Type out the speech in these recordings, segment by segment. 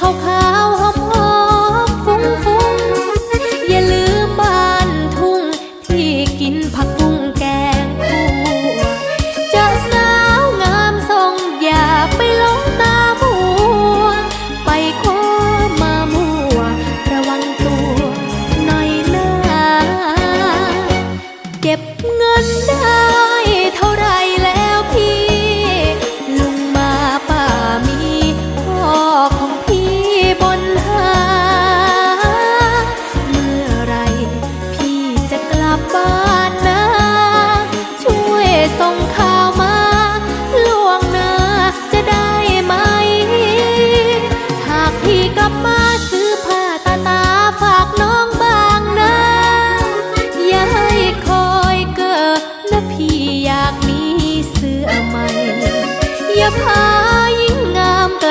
ขาวขาวหอมฟุ้งอย่าลืมบ้านทุงที่กินผักบุ้งแกงคั่เจอสาวงามทงอย่าไปหลงตาบัวไปคว้ามามัว ระวังตัวหน่อยนะเก็บเงินได้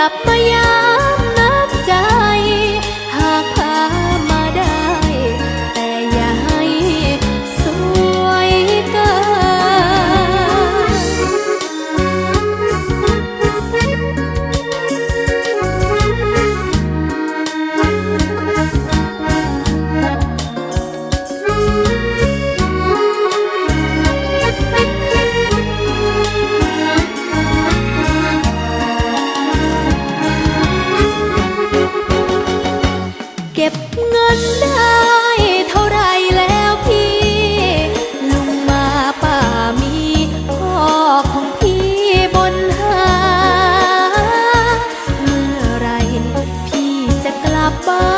ah 样 bye.